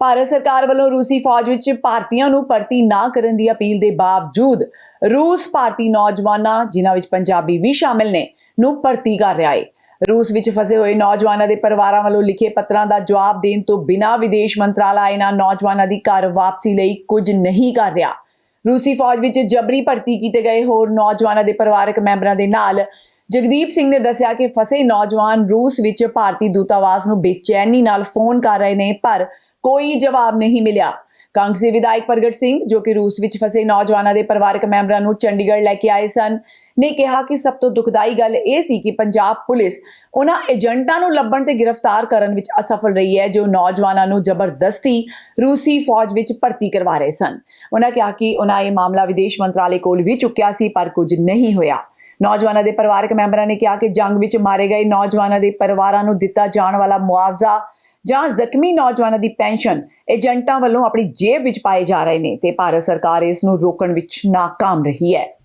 ਭਾਰਤ ਸਰਕਾਰ ਵੱਲੋਂ ਰੂਸੀ ਫੌਜ ਵਿੱਚ ਭਾਰਤੀਆਂ ਨੂੰ ਭਰਤੀ ਨਾ ਕਰਨ ਦੀ ਅਪੀਲ ਦੇ ਬਾਵਜੂਦ ਰੂਸ ਭਾਰਤੀ ਨੌਜਵਾਨਾਂ, ਜਿਨ੍ਹਾਂ ਵਿੱਚ ਪੰਜਾਬੀ ਵੀ ਸ਼ਾਮਿਲ ਨੇ, ਨੂੰ ਭਰਤੀ ਕਰ ਰਿਹਾ ਹੈ ਰੂਸ ਵਿੱਚ ਫਸੇ ਹੋਏ ਨੌਜਵਾਨਾਂ ਦੇ ਪਰਿਵਾਰਾਂ ਵੱਲੋਂ ਲਿਖੇ ਪੱਤਰਾਂ ਦਾ ਜਵਾਬ ਦੇਣ ਤੋਂ ਬਿਨਾਂ ਵਿਦੇਸ਼ ਮੰਤਰਾਲਾ ਇਹਨਾਂ ਨੌਜਵਾਨਾਂ ਦੀ ਘਰ ਵਾਪਸੀ ਲਈ ਕੁਝ ਨਹੀਂ ਕਰ ਰਿਹਾ। ਰੂਸੀ ਫੌਜ ਵਿੱਚ ਜਬਰੀ ਭਰਤੀ ਕੀਤੇ ਗਏ ਹੋਰ ਨੌਜਵਾਨਾਂ ਦੇ ਪਰਿਵਾਰਕ ਮੈਂਬਰਾਂ ਦੇ ਨਾਲ ਜਗਦੀਪ ਸਿੰਘ ਨੇ ਦੱਸਿਆ ਕਿ ਫਸੇ ਨੌਜਵਾਨ ਰੂਸ ਵਿੱਚ ਭਾਰਤੀ ਦੂਤਾਵਾਸ ਨੂੰ ਬੇਚੈਨੀ ਨਾਲ ਫੋਨ ਕਰ ਰਹੇ ਨੇ, ਪਰ ਕੋਈ ਜਵਾਬ ਨਹੀਂ ਮਿਲਿਆ। ਕਾਂਗਰਸੀ ਵਿਧਾਇਕ ਪ੍ਰਗਟ ਸਿੰਘ, ਜੋ ਕਿ ਰੂਸ ਵਿੱਚ ਫਸੇ ਨੌਜਵਾਨਾਂ ਦੇ ਪਰਿਵਾਰਕ ਮੈਂਬਰਾਂ ਨੂੰ ਚੰਡੀਗੜ੍ਹ ਲੈ ਕੇ ਆਏ ਸਨ, ਨੇ ਕਿਹਾ ਕਿ ਸਭ ਤੋਂ ਦੁਖਦਾਈ ਗੱਲ ਇਹ ਸੀ ਕਿ ਪੰਜਾਬ ਪੁਲਿਸ ਉਹਨਾਂ ਏਜੰਟਾਂ ਨੂੰ ਲੱਭਣ ਤੇ ਗ੍ਰਿਫਤਾਰ ਕਰਨ ਵਿੱਚ ਅਸਫਲ ਰਹੀ ਹੈ, ਜੋ ਨੌਜਵਾਨਾਂ ਨੂੰ ਜ਼ਬਰਦਸਤੀ ਰੂਸੀ ਫੌਜ ਵਿੱਚ ਭਰਤੀ ਕਰਵਾ ਰਹੇ ਸਨ। ਉਹਨਾਂ ਕਿਹਾ ਕਿ ਉਹਨਾਂ ਇਹ ਮਾਮਲਾ ਵਿਦੇਸ਼ ਮੰਤਰਾਲੇ ਕੋਲ ਵੀ ਚੁੱਕਿਆ ਸੀ, ਪਰ ਕੁਝ ਨਹੀਂ ਹੋਇਆ। ਨੌਜਵਾਨਾਂ ਦੇ ਪਰਿਵਾਰਕ ਮੈਂਬਰਾਂ ਨੇ ਕਿਹਾ ਕਿ ਜੰਗ ਵਿੱਚ ਮਾਰੇ ਗਏ ਨੌਜਵਾਨਾਂ ਦੇ ਪਰਿਵਾਰਾਂ ਨੂੰ ਦਿੱਤਾ ਜਾਣ ਵਾਲਾ ਮੁਆਵਜ਼ਾ ਜਾਂ ਜ਼ਖਮੀ ਨੌਜਵਾਨਾਂ ਦੀ ਪੈਨਸ਼ਨ ਏਜੰਟਾਂ ਵੱਲੋਂ ਆਪਣੀ ਜੇਬ ਵਿੱਚ ਪਾਏ ਜਾ ਰਹੇ ਨੇ ਤੇ ਭਾਰਤ ਸਰਕਾਰ ਇਸ ਨੂੰ ਰੋਕਣ ਵਿੱਚ ਨਾਕਾਮ ਰਹੀ ਹੈ।